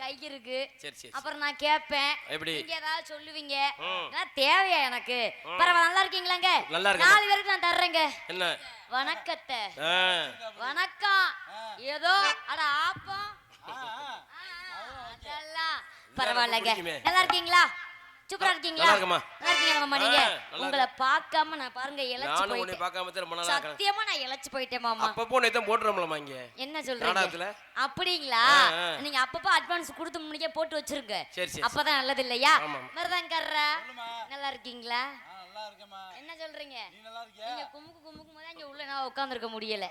கை இருக்கு சரி சரி. அப்புறம் நான் கேட்பேன் எப்படி? நீங்க ஏதாவது சொல்லுவீங்க. இதெல்லாம் தேவையா எனக்கு? பரவாயில்ல நல்லா இருக்கீங்களாங்க? நல்லா இருக்கேன். நாலு பேருக்கு நான் தர்றேங்க. என்ன? வணக்கத்தை. வணக்கம். ஏதோ அட ஆப்பம். அதெல்லாம் பரவாயில்லைங்க. நல்லா இருக்கீங்களா? சூப்பரா இருக்கீங்களா? நல்லா இருக்கீங்களா மாமா நீங்க? உங்களை பார்க்காம நான் பாருங்க நானும் உன்னை போயிட்டேன். பார்க்காம தான் ரொம்ப நாளா இருக்கிறேன் சத்தியமா நான் இழைச்சு போயிட்டேன் மாமா. அப்பப்போ உன்னை தான் போட்டுறோம்லம்மா இங்க. என்ன சொல்றீங்க? அப்படிங்களா. நீங்க அப்பப்போ அட்வான்ஸ் கொடுத்து முன்னே போட்டு வச்சிருங்க. சரி, சரி, அப்பதான் நல்லது இல்லையா? ஆமா. மருதாங்கர்ரா? நல்லா இருக்கீங்களா? நல்லா இருக்கேம்மா. என்ன சொல்றீங்க? நீ நல்லா இருக்கியா? நீங்க குமுக்கு குமுக்கும் போது இங்க உள்ள நான் உட்கார்ந்திருக்க முடியல?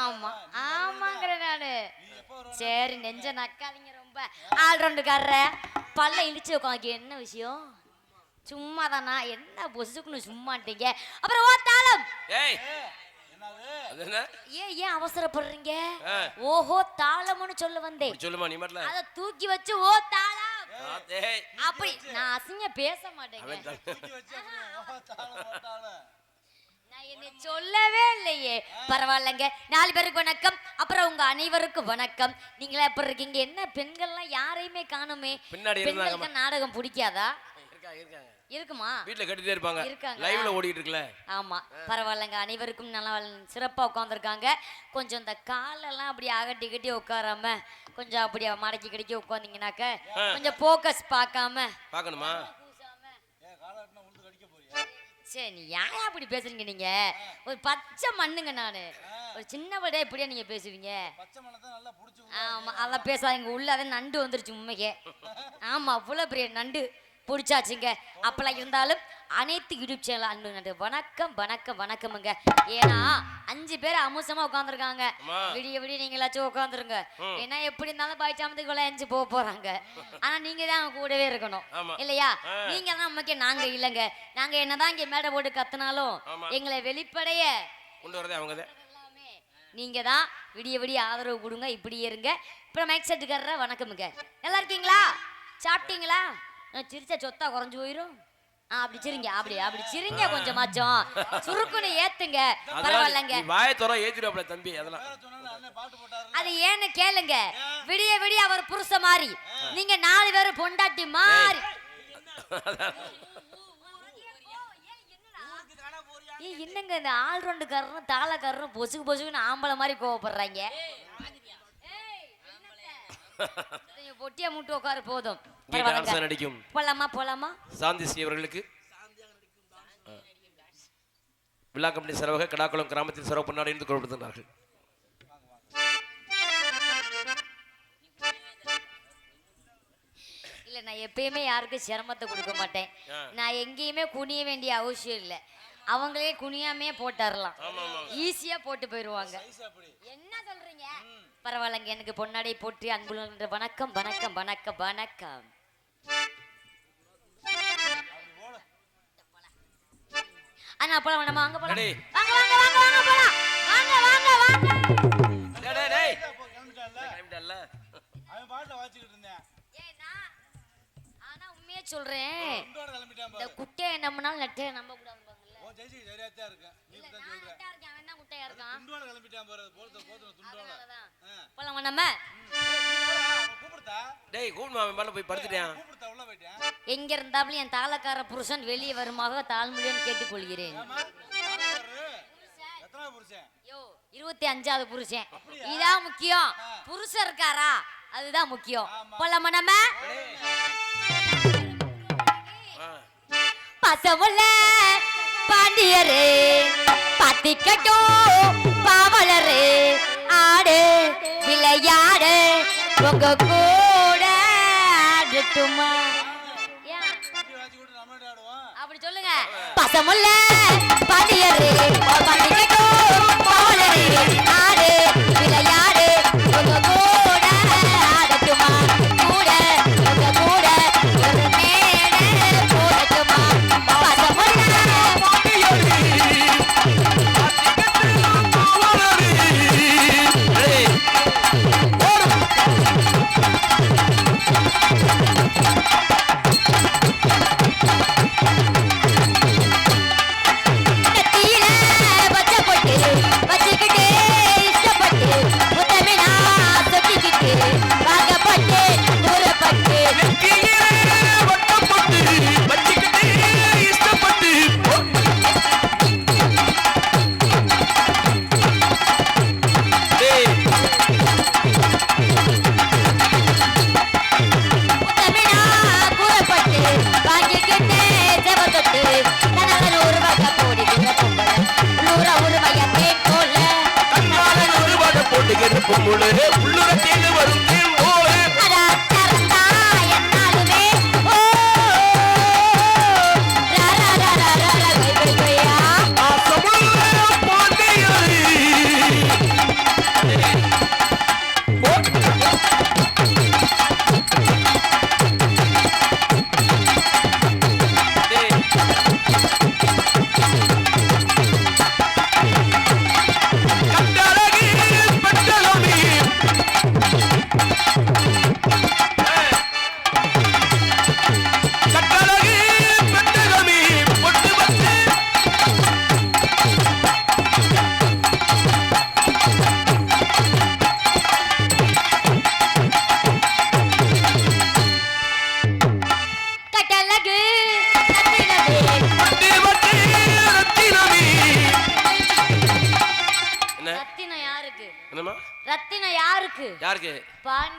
ஆமா. ஆமாங்கிற நானு. சரி நெஞ்ச நக்காதீங்க ரொம்ப. ஆல்ரவுண்டுக்காரர பல்ல இழிச்சு உட்காந்து. என்ன விஷயம்? சும்மா தானா என்ன பொசுக்குன்னு சும்மாட்டீங்க? அப்புறம் ஓ தாளம். ஏய். என்னது? அது என்ன? ஏன் ஏன் அவசரப்படுறீங்க. ஓஹோ தாளம்னு சொல்ல வந்தேன். சொல்லுமா நீ மட்டும் அத தூக்கி வச்சு ஓ தாளம் அப்படி நான் அசிங்க பேச மாட்டேங்க நான் என்னை சொல்லவே இல்லையே. பரவாயில்லைங்க. நாலு பேருக்கு வணக்கம். அப்புறம் உங்க அனைவருக்கும் வணக்கம். நீங்களா எப்படி இருக்கீங்க? என்ன பெண்கள்லாம் யாரையுமே காணுமே. பெண்களுக்கு நாடகம் பிடிக்காதா? இருக்காங்க. இருக்குமா? வீட்டுல கட்டிட்டே இருப்பாங்க. இருக்காங்க. லைவ்ல ஓடிட்டு இருக்குல்ல ஆமா பரவாயில்லைங்க. அனைவருக்கும் நல்லா சிறப்பா உட்காந்துருக்காங்க கொஞ்சம் இந்த காலெல்லாம் அப்படி அகட்டி கட்டி உட்காராம கொஞ்சம் அப்படி மடக்கி கடிக்கி உட்காந்தீங்கன்னாக்க கொஞ்சம் போக்கஸ் பார்க்காம. பார்க்கணுமா? சரி நீ ஏன் அப்படி பேசுறீங்க நீங்க? ஒரு பச்சை மண்ணுங்க நானு. ஒரு சின்ன விட இப்படியா நீங்க பேசுவீங்க? ஆமா அதெல்லாம் பேசாதீங்க. உள்ள அதை நண்டு வந்துருச்சு உண்மைக்கே. ஆமா அவ்வளோ பெரிய நண்டு. பிடிச்சாச்சுங்க. அப்பெல்லாம் இருந்தாலும் அனைத்து யூடியூப் சேனல் அன்பு வணக்கம் வணக்கம் வணக்கமுங்க. ஏன்னா அஞ்சு பேர் அமுசமா உட்காந்துருக்காங்க. விடிய விடிய நீங்களாச்சும் உட்காந்துருங்க ஏன்னா எப்படி இருந்தாலும் பாய்ச்சாமத்துக்கு இவ்வளோ எஞ்சி போக போறாங்க. ஆனா நீங்க தான் கூடவே இருக்கணும். இல்லையா? நீங்க தான் நமக்கே நாங்க இல்லைங்க. நாங்க என்னதான் இங்க மேடை போட்டு கத்துனாலும். எங்களை வெளிப்படைய. நீங்க தான் விடிய விடிய ஆதரவு கொடுங்க. இப்படி இருங்க. அப்புறம் மைக் செட்டுக்காரர வணக்கமுங்க. நல்லா இருக்கீங்களா? சாப்பிட்டீங்களா? சிரிச்சா சொத்தா குறைஞ்சு போயிரும். ஆ அப்படி சிரிங்க அப்படி அப்படி சிரிங்க கொஞ்சமாச்சும் சுருக்குன்னு ஏத்துங்க. பரவாயில்லைங்க. நீ வாயை தர ஏத்திடுவாப்ல தம்பி அதெல்லாம். அது ஏன்னு கேளுங்க. விடிய விடிய அவர் புருஷ மாதிரி நீங்க நாலு பேரும் பொண்டாட்டி மாறி. ஏய். என்னங்க இந்த ஆல்ரவுண்டுக்காரரும் தாளக்காரரும் பொசுக்கு பொசுக்குன்னு ஆம்பளை மாதிரி கோவப்படுறாங்க? கொஞ்சம் பொட்டியா மூட்டு உட்காரு போதும். டான்ஸ் நடிக்கும் போலாமா போலாமா? சாந்தி ஸ்ரீ அவர்களுக்கு. விழா சார்பாக கடாக்குளம் கிராமத்தின் சிறப்பு நாடு இருந்து கொள்படுத்தினார்கள் இல்ல நான் எப்பயுமே யாருக்கும் சிரமத்தை கொடுக்க மாட்டேன். நான் எங்கேயுமே குனிய வேண்டிய அவசியம் இல்லை. அவங்களே குனியாமே போட்டுறலாம். ஈஸியா போட்டு போயிடுவாங்க என்ன சொல்றீங்க? பரவாயில்லைங்க எனக்கு பொன்னாடை போற்றி அன்புள்ள வணக்கம் வணக்கம் வணக்கம் வணக்கம். அண்ணா போலாம் வேணாமா வாங்க போலாம். வாங்க வாங்க வாங்க வாங்க போலாம். வாங்க வாங்க வாங்க. டேய், டேய், டேய். அப்போ கிளம்பிட்டான்ல கிளம்பிட்டான்ல? அவன் பாட்டில் வாச்சிக்கிட்டு இருந்தேன். ஏய் நான் ஆனா உண்மையே சொல்றேன். துண்டோட கிளம்பிட்டான் இந்த பாரு. குட்டையை நம்பினாலும் நெட்டையை நம்ப கூடாதுங்கல்ல ஓ ஜெய்சி சரியா தான் இருக்கேன். நீ இல்ல இப்படி தான் நான் சொல்ற. நெட்டா இருக்கேன். அவன் தான் குட்டையா இருக்கான்? துண்டோட கிளம்பிட்டான் பாரு. போறது போதும் துண்டோட அதனாலதான். ஆ. போலாம் நம்ம அவன் கூப்பிடுத்தா டேய் கூப்பிடுமா அவன் மேல போய் படுத்துட்டேன் கூப்பிடுத்தா உள்ள போயிட்டேன் எங்க இருந்தாலும் என் தாளக்கார புருஷன் வெளியே வருமாக தாழ்மொழியும் கேட்டுக்கொள்கிறேன். ஆமா யாரு? எத்தனை புருஷன்? யோ இருபத்தி அஞ்சாவது புருஷன் இதான் முக்கியம். புருஷன் இருக்காரா? அதுதான் முக்கியம். போலாமா நம்ம? ஆ. பசமுள்ள பாண்டியரே பத்திக்கட்டும் பாவலரே உங்க கூட ஆடட்டுமா அப்படி சொல்லுங்க. பசமுள்ள பாண்டியரே பத்திக்கட்டும்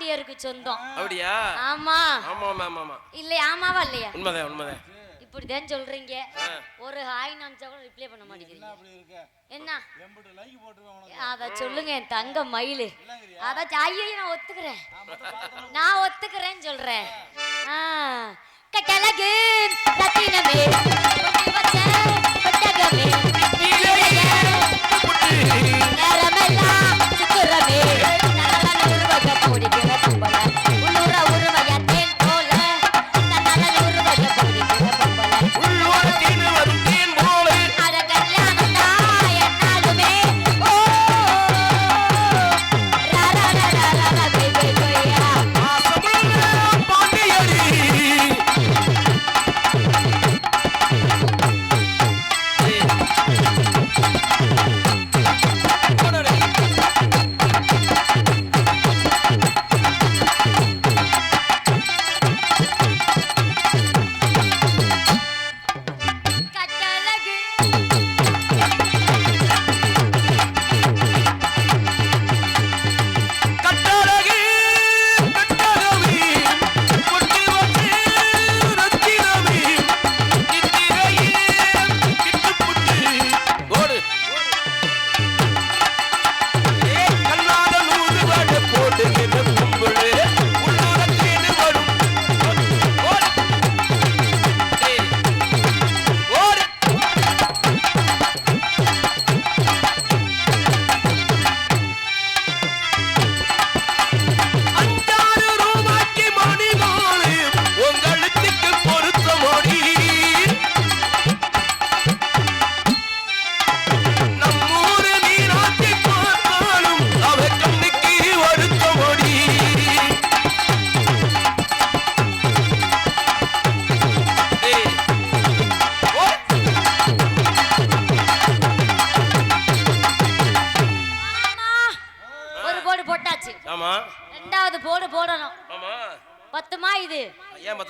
பாண்டியருக்கு சொந்தம். அப்படியா? ஆமா. ஆமா ஆமா ஆமா இல்லையா? ஆமாவா இல்லையா? உண்மைதான் உண்மைதான். இப்படிதான் சொல்றீங்க. ஒரு ஹாய் நினைச்சா கூட ரிப்ளை பண்ண மாட்டேங்கிறீங்க. அப்படி இருக்க? என்ன? அத சொல்லுங்க என் தங்க மயிலு. அதான் ஐயோ நான் ஒத்துக்கிறேன். நான் ஒத்துக்கிறேன்னு சொல்றேன். ஆ.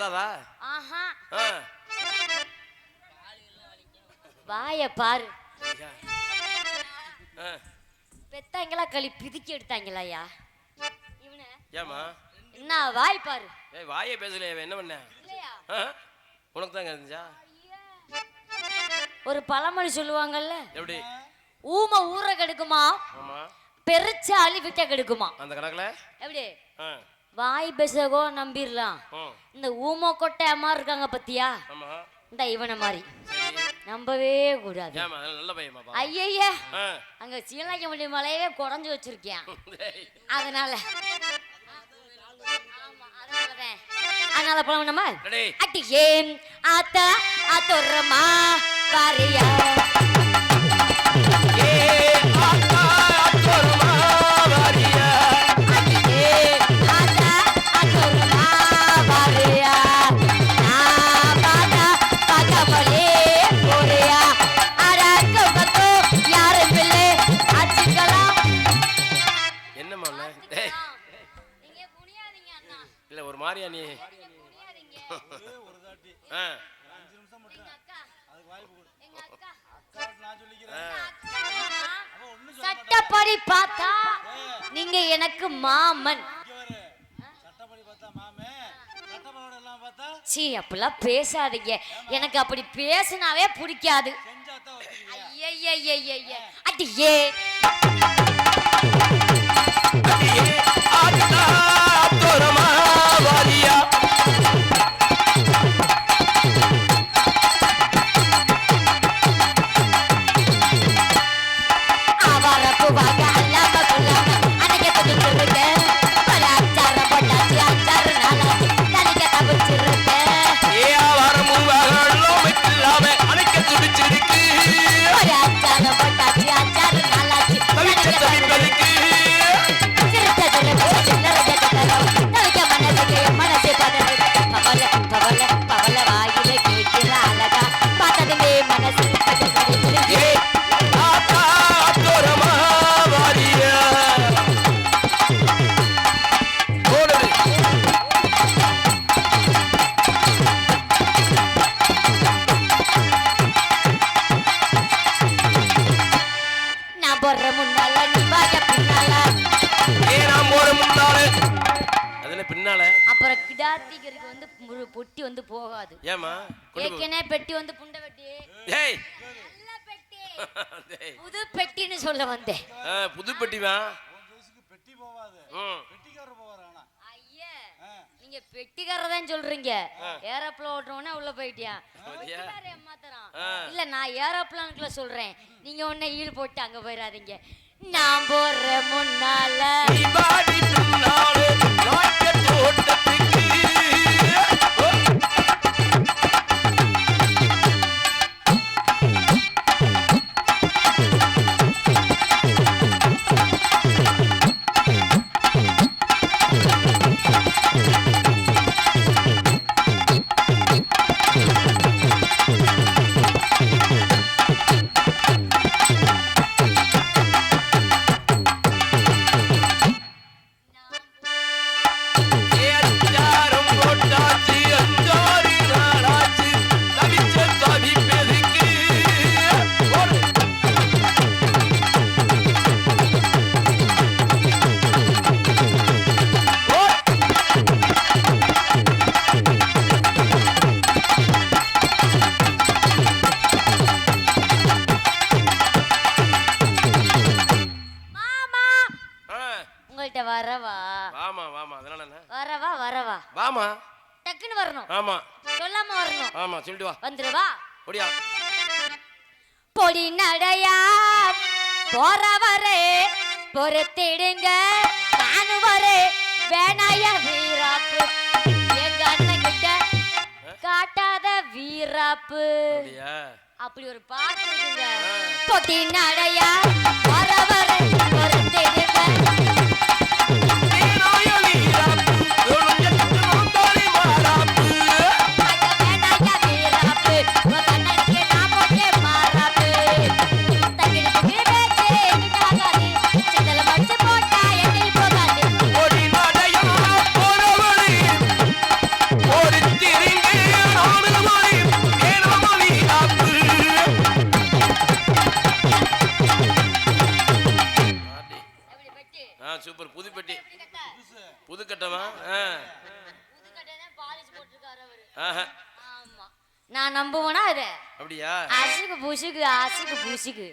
ஆ. வாய பாரு. பெத்தாங்களா களி பிதுக்கி எடுத்தாங்களா ஐயா இவன. ஏம்மா? என்ன வாய் பாரு. ஏய் வாயே பேசலையே என்ன பண்ண? உனக்கு தாங்க இருந்துச்சா ஒரு பழமொழி சொல்லுவாங்கல்ல எப்படி? ஊமை ஊற கெடுக்குமா ஆமா. பெருச்சாலி விட்ட கெடுக்குமா. அந்த கணக்குல? எப்படி? வாய் பேசகோ நம்பிடலாம் இந்த ஊமை கொட்டை அம்மா இருக்காங்க பத்தியா? இந்த இவனை மாதிரி. நம்பவே கூடாது. ஏமா ஐயய்யா அங்க சீலாக்க முடிய மலையவே குறைஞ்சு வச்சிருக்கேன். அதனால. அதனால போலாம் நம்ம? அட்டி ஏன் ஆத்தா ஆத்தோரமா பாரியா. ஏ ஆத்தா அத்தொருமா வரு. சட்டப்படி பார்த்தா மாமே. சட்டப்படி எல்லாம் பார்த்தா? சீ அப்படிலாம் பேசாதீங்க. எனக்கு அப்படி பேசுனாவே பிடிக்காது. அடியே. அடியே அப்புறம் கிடாத்திகருக்கு வந்து பொட்டி வந்து போகாது. ஏமா. ஏற்கனவே பெட்டி வந்து புண்டை வெட்டி ஏய். நல்ல பெட்டி. புது பெட்டின்னு சொல்ல வந்தேன். புது பெட்டி பெட்டிக்காரர் ஐயா. நீங்க பெட்டிக்காரதான் சொல்றீங்க. ஏரோப்ளேன் ஓட்டுறவனே உள்ள போயிட்டியா? ஏமாத்துறான். இல்ல நான் ஏரோப்ளேனுக்குள்ள சொல்றேன். நீங்க உன்னை ஈடு போட்டு அங்க போயிடாதீங்க நான் போடுற முன்னால. நீ ஆமா. சொல்லாம வரணும். ஆமா சொல்லிட்டு வா. வந்துருவா ஓடியா. பொடி நடையா போறவரே பொறுத்திடுங்க. நானும் வரே வேணாயா வீராப்பு. எங்க அண்ணன் கிட்ட காட்டாத வீராப்பு. அப்படி ஒரு பாட்டு இருக்குங்க. பொடி நடையா நான் நம்புவேனா அது? அப்படியா? அசுக்கு புசுக்கு அசுக்கு புசுக்கு.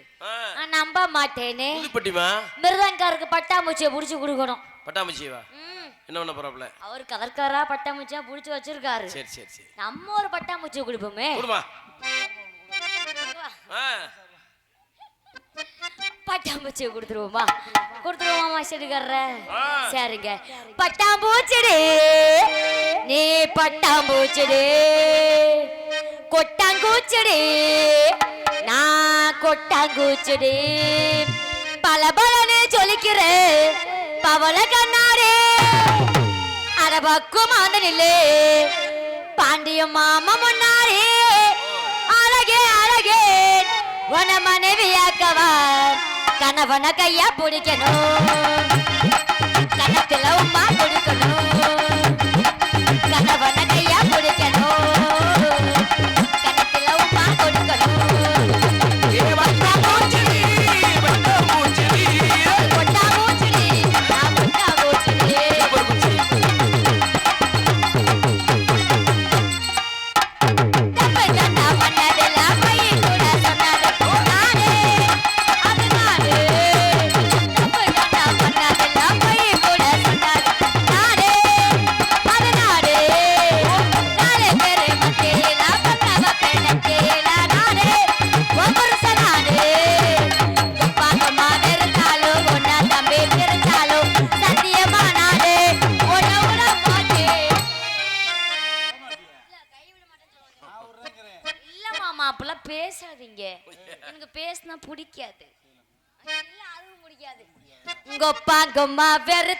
நான் நம்ப மாட்டேனே. புது பெட்டிமா மிருதங்காருக்கு பட்டாம்பூச்சியை புடிச்சு கொடுக்கணும். பட்டாம்பூச்சிவா ம், என்ன பண்ண போறாப்ல அவர் கலர்காரா பட்டாம்பூச்சியா புடிச்சு வச்சிருக்காரு. சரி சரி சரி. நம்ம ஒரு பட்டாம்பூச்சியை கொடுப்போமே. கொடுமா. பட்டாம்பூச்சியை கொடுத்துருவோமா? கொடுத்துருவோமா செடுக்காரர. சரிங்க. பட்டாம்பூச்சிடி. நீ பட்டாம்பூச்சிடி. கொட்டாங்கூச்சிடி. நான் கொட்டாங்கூச்சிடி. பல பலன்னு சொல்லிக்கிறேன் பவள கண்ணாரே. அட பக்குவமா வந்து நில்லு பாண்டிய மாமா முன்னாரே. அழகே அழகே. உன மனைவியாக்கவா. கணவன கையா பிடிக்கணும். கணத்துல உமா கொடுக்கணும்.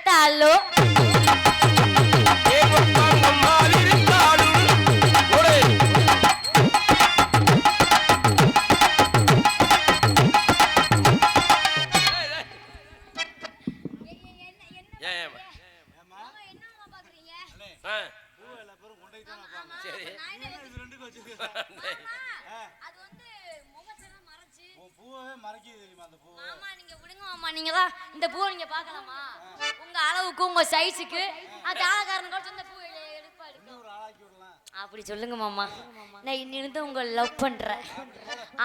Cartello சைஸுக்கு அது ஆகாரன் கூட இந்த பூ அப்படி சொல்லுங்க மாமா. நான் இன்னிருந்து உங்களை லவ் பண்றேன்.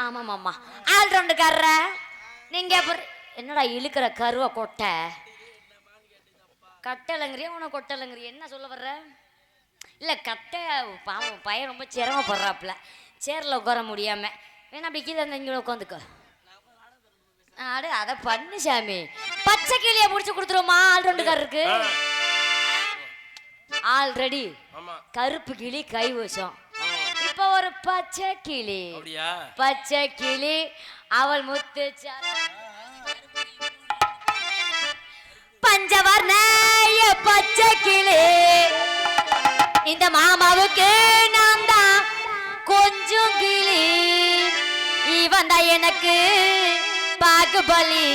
ஆமா மாமா. ஆல்ரவுண்டுக்காரர நீங்க அப்புறம் என்னடா இழுக்கிற கருவ கொட்டை? கட்டலங்கிறியா உனக்கு கொட்டலங்கிறிய? என்ன சொல்ல வர்ற? இல்ல கட்டை பாவம் பையன் ரொம்ப சிரமப்படுறாப்புல. சேர்ல உட்கார முடியாம. வேணா அப்படி கீழே இங்கே உட்காந்துக்கோ. அடு அதை பண்ணு சாமி. பச்சை கிளியை முடிச்சு கொடுத்துருவோமா ஆல்ரவுண்டுக்காரருக்கு ஆ, ஆல்ரெடி ஆமா. கருப்பு கிளி கை வச்சோம். இப்ப ஒரு பச்சை கிளி. பச்சை கிளி அவள் முத்து பஞ்சவர்ணய பச்சை கிளி. இந்த மாமாவுக்கு நான் தான் கொஞ்சம் கிளி. இவன் தான் எனக்கு பாகுபலி.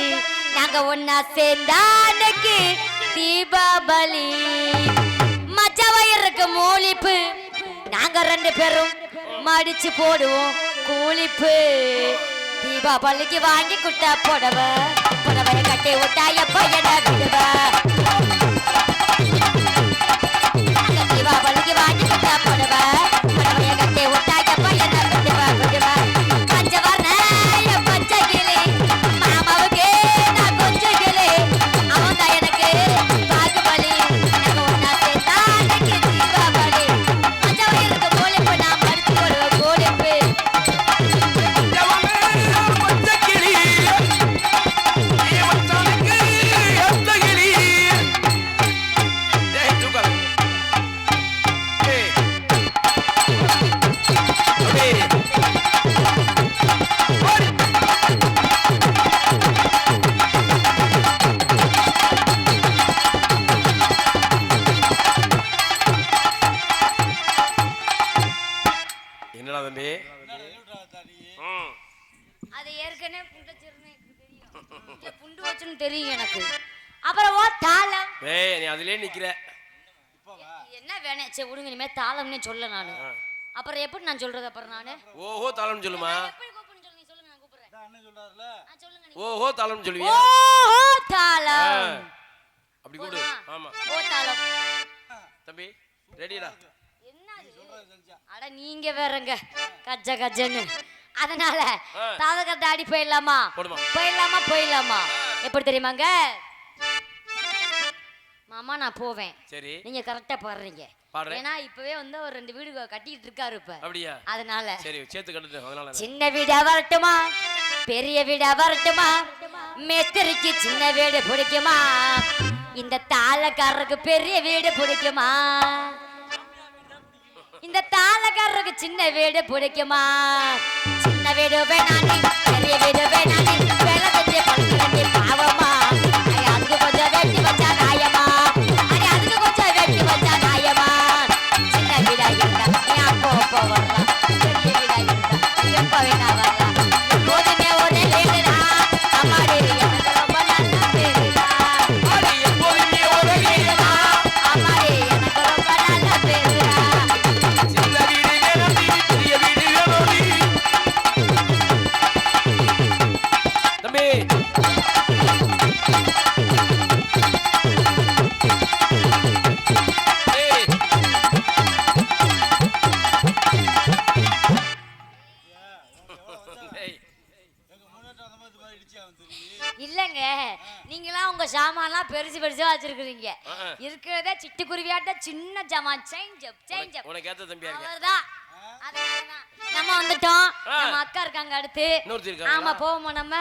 நாங்க ஒன்னா சேர்ந்தா அன்னைக்கு தீபாவளி. மச்சவயருக்கு மூலிப்பு. நாங்க ரெண்டு பேரும் மடிச்சு போடுவோம் கூலிப்பு. தீபாவளிக்கு வாங்கி குட்டா புடவ. புடவைய கட்டி விட்டா எப்ப என்ன விடுவ தெரியும் எனக்கு. அப்புறம் ஓ தாளம். ஏய் நீ அதுலயே நிக்கிற. என்ன வேணே? சரி விடுங்க இனிமே தாளம்னே சொல்ல நானு. அப்புறம் எப்படி நான் சொல்றது அப்புறம் நானு? ஓஹோ தாளம் சொல்லுமா? ஓஹோ தாளம் சொல்லுவியா? ஓஹோ தாளம். அப்படி கூடு ஆமா. ஓ தாளம். தம்பி ரெடிடா என்ன அட நீங்க வேறங்க. கஜ கஜன்னு. அதனால கட்ட அடி போயிடலாமா? போயிடலாமா போயிடலாமா? எப்படி தெரியுமாங்க? மாமா நான் போவேன். சரி. நீங்க கரெக்டா பாடுறீங்க. ஏன்னா இப்பவே வந்து ஒரு ரெண்டு வீடு கட்டிட்டு இருக்காரு இப்ப. அப்படியா? அதனால. சரி சேர்த்து அதனால என்ன? சின்ன வீடா வரட்டுமா? பெரிய வீடா வரட்டுமா? மேஸ்திரிக்கு சின்ன வீடு பிடிக்குமா? இந்த தாளக்காரருக்கு பெரிய வீடு பிடிக்குமா? இந்த தாளக்காரருக்கு சின்ன வீடு பிடிக்குமா? சின்ன வீடு வேணாண்டி பெரிய வீடு வேணாண்டி வேலை செஞ்சு பழக்கி பாவமா? அதுக்கு கொஞ்சம் வெட்டி வச்சா காயமா? அடி அதுக்கு கொஞ்சம் வெட்டி வச்சா காயமா? சின்ன வீடா இருந்தா அப்போ அப்போ வரலாம் பெரிய வீடா இருந்தா எப்ப வேணா வரலாம் சிட்டுக்குருவியாட்ட சின்ன சாமான் சேஞ்ச் அப் சேஞ்ச் அப் உனக்கு ஏத்த தம்பியா இருக்க? அவர்தான். நம்ம வந்துட்டோம். நம்ம அக்கா இருக்காங்க அடுத்து? ஆமா போவோமா நம்ம?